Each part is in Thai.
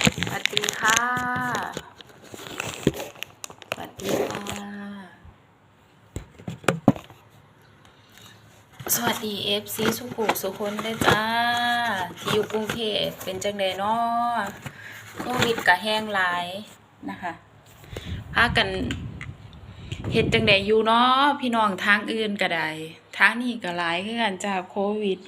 สวัสดีค่ะ สวัสดีค่ะ สวัสดีเอฟซีสุขุสุคนเลยจ้า ที่อยู่กรุงเทพเป็นจังไดเนาะโควิดกะแห้งหลายนะคะพากันเฮ็ดจังไดอยู่เนาะพี่น้องทางอื่นก็ได้ทางนี้ก็หลายคือกันจ้าโควิด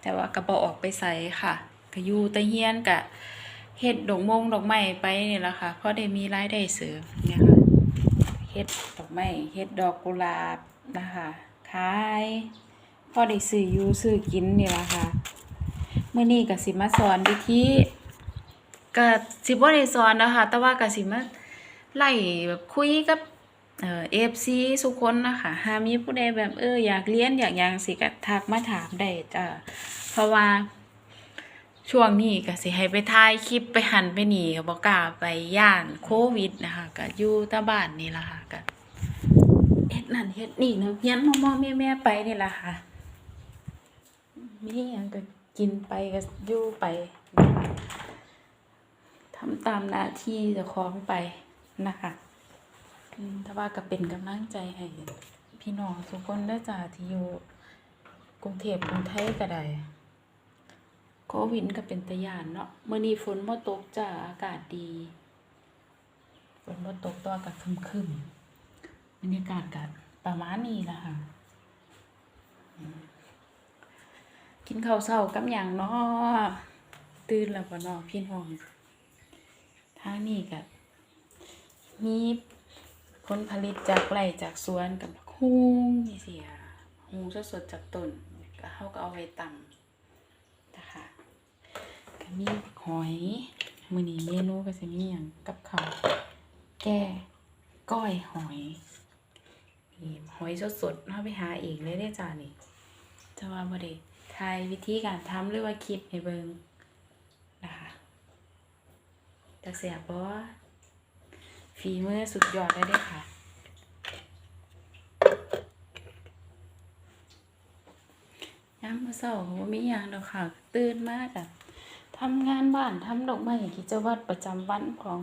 แต่ว่าก็บ่ออกไปไสค่ะก็อยู่ต่เฮียนกะ เฮ็ดดอกมงดอกไม้ไปนี่ล่ะค่ะเพราะได้มีรายได้เสริมเนี่ยค่ะเฮ็ดดอกไม้เฮ็ดดอกกุหลาบนะคะขายพอได้ซื้ออยู่ซื้อกินนี่ล่ะค่ะเมื้อนี้ก็สิมาสอนวิธีก็สิบ่ได้สอนนะคะแต่ว่าก็สิมาไล่แบบคุยกับเอ่อ FC ทุกคนนะคะหามีผู้ใดแบบเอออยากเรียนอยากหยังสิก็ทักมาถามได้จ้ะเพราะว่า ช่วงนี้ก็สิให้ไปถ่ายคลิปไปหันไปหนีก็บ่กล้าไปย่านโควิดนะคะก็อยู่ต่บ้านนี่ล่ะค่ะก็เฮ็ดนั่นเฮ็ดนี่เนาะเฮียนมอๆแม่ๆไปนี่ล่ะค่ะ มีหยังก็กินไปก็อยู่ไปทำตามหน้าที่เจ้าของไปนะคะอืมแต่ว่าก็เป็นกำลังใจให้พี่น้องทุกคนเด้จ้าที่อยู่กรุงเทพกรุงไทยก็ได้ โควิดก็เป็นตะยานเนาะเมื้อนี้ฝนบ่ตกจ้าอากาศดี ฝนบ่ตกตัวาก็ครึมๆบรรยากาศก็ประมาณนี้ละค่ะ กินข้าวเช้ากับหยังเนาะตื่นแล้วบ่เนาะพี่น้องทางนี้ก็มีผลผลิตจากไร่จากสวนกับฮูงนี่สิค่ะหูสดๆจากต้นก็เขาก็เอาไว้ตำนะคะ ก็มีหอยมือนี้เมนูก็จะมีอย่างกับข้าวแก้ก้อยหอยนี่หอยสดๆเราไปหาเองเลยได้จ้านี่จะว่าบ่ได้ทายวิธีการทำหรือว่าคลิปให้เบิงนะคะจะเสียบบ่ฝีมือสุดยอดได้เลยค่ะยามมื้อเช้าก็บ่มีหยังดอกค่ะ ตื่นมาก็ ทำงานบ้านทำดอกไม้กิจวัตรประจำวันของ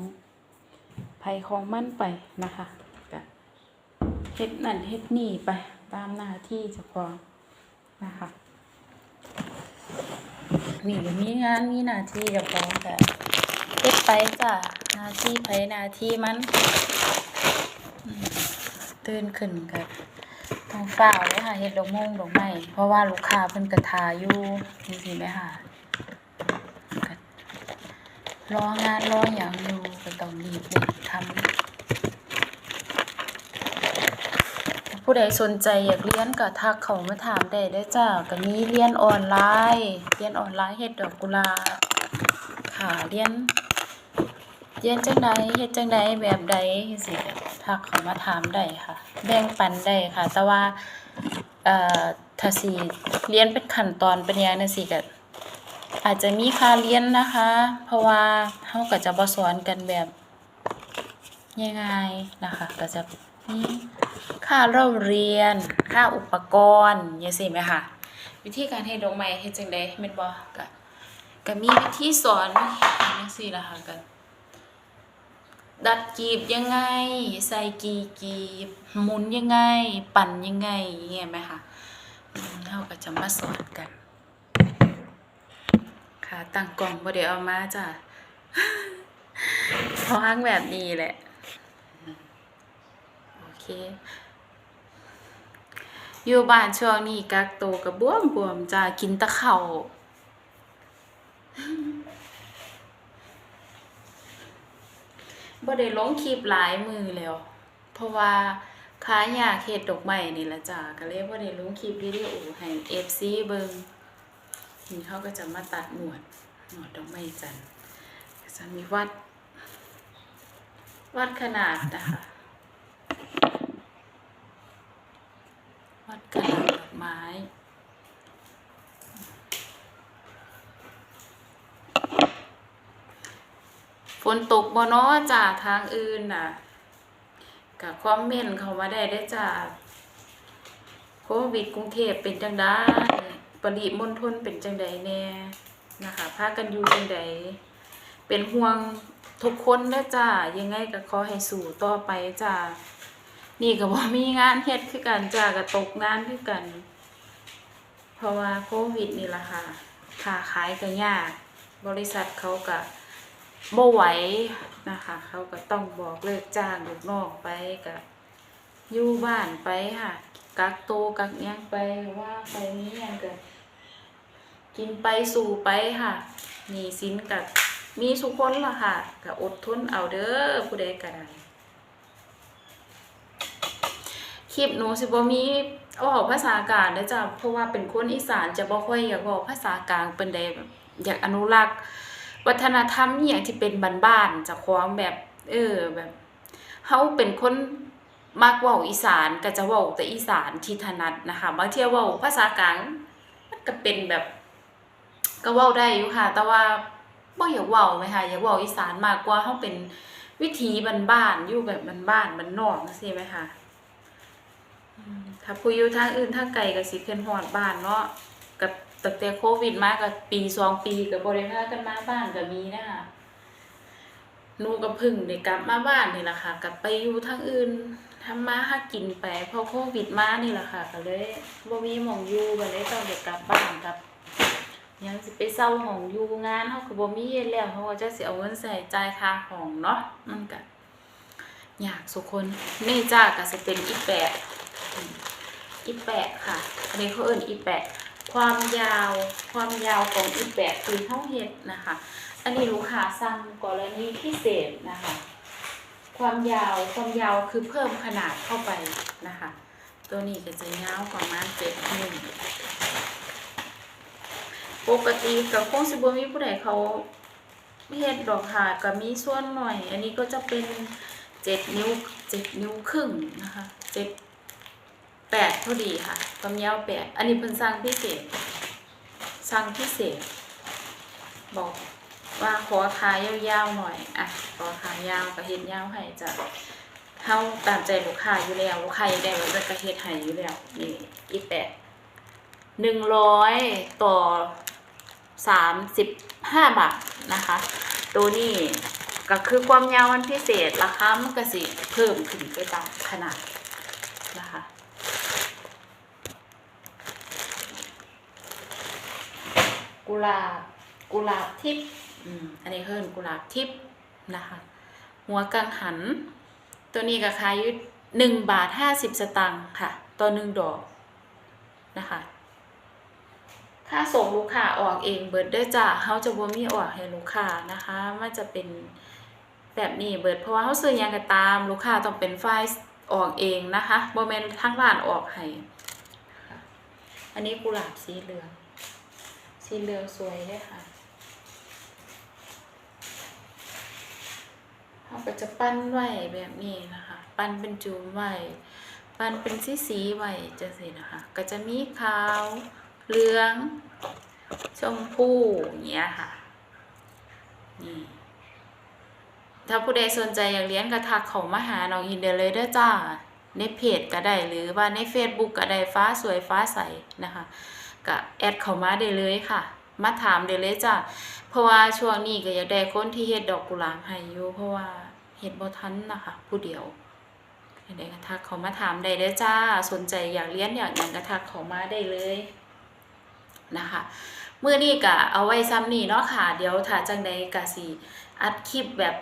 ไผของมันไปนะคะก็เฮ็ดนั่นเฮ็ดนี่ไปตามหน้าที่เจ้าของนะคะนี่ก็มีงานมีหน้าที่เจ้าของก็เฮ็ดไปจ้ะหน้าที่ไผหน้าที่มันตื่นขึ้นก็ต้องฝ้าเลยค่ะเฮ็ดดอกมงดอกไม้เพราะว่าลูกค้าเพิ่นก็ทาอยู่จังซี่แหมค่ะ รองานรอหยังอยู่ก็ต้องรีบเร่งทำผู้ใดสนใจอยากเรียนก็ทักเข้ามาถามได้เด้อจ้าก็มีเรียนออนไลน์เรียนออนไลน์เฮ็ดดอกกุหลาบค่ะเรียนเรียนจังใดเฮ็ดจังใดแบบใดจังซี่ทักเข้ามาถามได้ค่ะ แบ่งปันได้ค่ะ แต่ว่าเอ่อถ้าสิเรียนเป็นขั้นตอนเป็นยังจังซี่ก็ อาจจะมีค่าเรียนนะคะ เพราะว่าเฮาก็จะบสอนกันแบบง่ายๆนะคะ ก็จะมีค่าเล่าเรียน ค่าอุปกรณ์จังซี่แหมคะวิธีการเฮ็ดดอกไม้เฮ็ดจังได๋แม่นบ่ก็ก็มีวิธีสอนจังซี่ล่ะค่ะก็ดัดกีบยังไง ใส่กีกีบหมุนยังไง ปั่นยังไงอย่างเงี้ยไหมคะเราก็จะมาสอนกัน ค่ะตั้งกล่องบ่ได้เอามาจ้ะเพราะฮังแบบนี้แหละ โอเค อยู่บ้านช่วงนี้กักโตกับบวมบวมจ้ากินตะเข้าวบ่ได้ลงคลิปหลายมือแล้ว เพราะว่าค้ายากเฮ็ดดอกไม้นี่ละจ้าก็เลยบ่ได้ลงคลิปวิดีโอให้ FC เบิ่งี่เขาก็จะมาตัดหนวดหนวดดอกไม้จันทร์จะมีวัด วัดขนาดนะคะวัดขนาดดอกไม้ฝนตกบ่นาะจ้าทางอื่นน่ะก็คอมเมนต์เข้ามาได้เด้จ้าโควิดกรุงเทพเป็นจังได๋ ปริมณฑลเป็นจังใดแน่นะคะพากันอยู่จังใดเป็นห่วงทุกคนเด้จ้ายังไงก็ขอให้สู้ต่อไปจ้านี่ก็บ่มีงานเฮ็ดคือกันจ้าก็ตกงานคือกัน เพราะว่าโควิดนี่ล่ะค่ะค้าขายก็ยาก บริษัทเขาก็บ่ไหวนะคะ เขาก็ต้องบอกเลิกจ้างลูกน้องไปก็อยู่บ้านไปค่ะ กักโตวกักหยังไปว่าไปนี้ยังก็ กินไปสู่ไปค่ะหนี้สินกับมีสุคนล่ะค่ะก็อดทนเอาเด้อผู้ใดก็ได้คลิปหนูสิบ่มีออกภาษากลางเด้อจ้ะเพราะว่าเป็นคนอีสานจะบ่ค่อยอยากเว้าภาษากลางเป็นใดแบบอยากอนุรักษ์ วัฒนธรรมอหย่างที่เป็นบ้านๆเจากของแบบ เออแบบเฮาเป็นคนมักว้าอีสานก็จะว้าแต่อีสานที่ถนัดนะคะบางเที่ยเว้าภาษากลางมันก็เป็นแบบ ก็เว้าได้อยู่ค่ะ แต่ว่าบ่อยากเว้าไหมคะอยากเว้าอีสานมากกว่าเฮาเป็นวิถีบ้านๆอยู่แบบบ้านๆบ้านนอกจังซี่ไหมคะถ้าผู้อยู่ทางอื่นทางไกลก็สิขึ้นฮอดบ้านเนาะกับตั้งแต่โควิดมาก็ปีสองปีก็บ่ได้พากันมาบ้านก็มีนะคะหนูก็พึ่งได้กลับมาบ้านนี่ล่ะค่ะกลับไปอยู่ทางอื่นทำมาหากินไปพอโควิดมานี่ล่ะค่ะก็เลยบ่มีหม้องอยู่ก็เลยต้องได้กลับบ้านกลับ ยังสิไปเศร้าห้องอยู่งานเฮาก็บ่มีเฮ็ดแล้วเพราจะเสิเอาเงินใส่จ่ายค่าห้องเนาะมันก็ยากสุคนนี่จ้าก็สิเป็นอีแปะอีแปะค่ะอันนี้เขาเอิ้นอีแปะความยาวความยาวของอีแปะคือเท่าเฮ็ดนะคะ อันนี้ลูกค้าสั่งกรณีพิเศษนะคะ ความยาวความยาวคือเพิ่มขนาดเข้าไปนะคะ ตัวนี้ก็จะยาวประมาณ7นิ้ว ปกติกับคงสิบมีผู้ใดเขาเฮ็ดดอกค่ะก็มีส่วนหน่อย อันนี้ก็จะเป็นเจ็ดนิ้วเจ็ดนิ้วครึ่งนะคะเจ็ดแปดพอดีค่ะความยาวแปดอันนี้เพิ่นสั่งพิเศษสั่งพิเศษ บอกว่าขอขายาวๆหน่อยอะขอขายาวก็เฮ็ดยาวให้จะเฮาตามใจลูกค้าอยู่แล้วลูกค้าได้แบบนั้นก็เฮ็ดให้อยู่แล้วนี่อีแปดหนึ่งร้อยต่อ สามสิบห้าบาทนะคะ ตัวนี้ก็คือความยาวมันพิเศษราคามันก็สิเพิ่มขึ้นไปตามขนาดนะคะกุหลาบกุหลาบทิพย์อืมอันนี้เพิ่นกุหลาบทิพย์นะคะ หัวกังหัน ตัวนี้ก็ขายอยู่หนึ่งบาทห้าสิบสตางค์ค่ะต่อหนึ่งดอกนะคะ ถ้าส่งลูกค้าออกเองเบิดเด้อจ้ะเฮาจะบ่มีออกให้ลูกค้านะคะมันจะเป็นแบบนี้เบิดเพราะว่าเฮาซื้อยังก็ตาม ลูกค้าต้องเป็นฝ่ายออกเองนะคะบ่แม่นทางร้านออกให้อันนี้กุหลาบสีเหลือง สีเหลืองสวยเลยค่ะเฮาก็จะปั้นไว้แบบนี้นะคะ ปั้นเป็นจุ่มไว้ ปั้นเป็นสีๆไว้จังซี่นะคะ ก็จะมีขาว เหลือง ชมพูอย่างเงี้ยค่ะ นี่ ถ้าผู้ใดสนใจอยากเรียนก็ทักเขามาหาน้องอินเดเลยเด้อจ้า ในเพจก็ได้หรือว่าใน Facebook ก็ได้ฟ้าสวยฟ้าใสนะคะก็แอดเข้ามาได้เลยค่ะ มาถามได้เลยจ้าเพราะว่าช่วงนี้ก็อยากได้คนที่เฮ็ดดอกกุหลาบให้อยู่เพราะว่าเฮ็ดบ่ทันนะคะ ผู้เดียวอยากได้ก็ทักเขามาถามได้เด้อจ้า สนใจอยากเรียนอยากหยังก็ทักเขามาได้เลย นะคะเมื่อนี้ก็เอาไว้ซ้ำนี่เนาะค่ะ เดี๋ยวถ้าจังใดก็สิอัดคลิปแบบ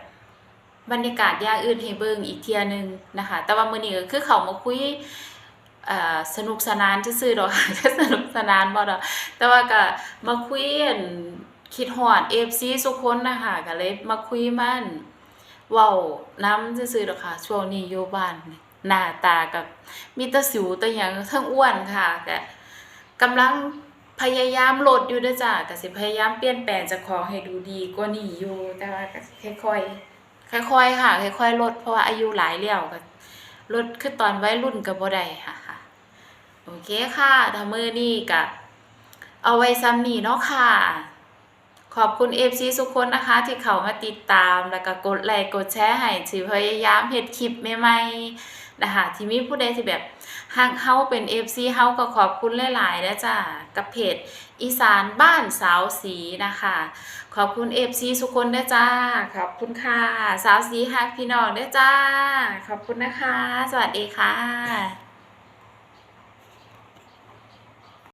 บรรยากาศอย่างอื่นให้เบิ่งอีกเที่ยหนึงนะคะ แต่ว่ามื้อนี้ก็คือเขามาคุยสนุกสนานซื่อๆดอกค่ะสนุกสนานบ่ดอกแต่ว่าก็มาคุยอั่นคิดฮอด FC ทุกคนนะคะก็เลยมาคุยมันเว้านํซื่อๆดอกค่ะ ช่วงนี้อยู่บ้านหน้าตากับมีต่สิวต่หยังทั้งอ้วนค่ะก็กำลัง พยายามลดอยู่เด้อจ้ะก็สิพยายามเปลี่ยนแปลงจากของให้ดูดีกว่านี้อยู่ แต่ว่าก็ค่อยๆค่อยๆค่ะค่อยๆลดเพราะว่าอายุหลายแล้วก็ลดคือตอนวัยรุ่นก็บ่ได้ค่ะค่ะโอเคค่ะถ้ามือนี้ก็เอาไว้ซ้ำนี้เนาะค่ะ ขอบคุณ FC ทุกคนนะคะ ที่เข้ามาติดตามแล้วก็กดไลค์กดแชร์ให้สิพยายามเฮ็ดคลิปใหม่ๆนะคะที่มีผู้ใดที่แบบ หากเฮาเป็น FC เฮาก็ขอบคุณหลายๆนะจ้ากับเพจอีสานบ้านสาวสีนะคะ ขอบคุณ FC ทุกคนนะจ้าขอบคุณค่ะ สาวสีฮักพี่น้องนะจ้า ขอบคุณนะคะ สวัสดีค่ะ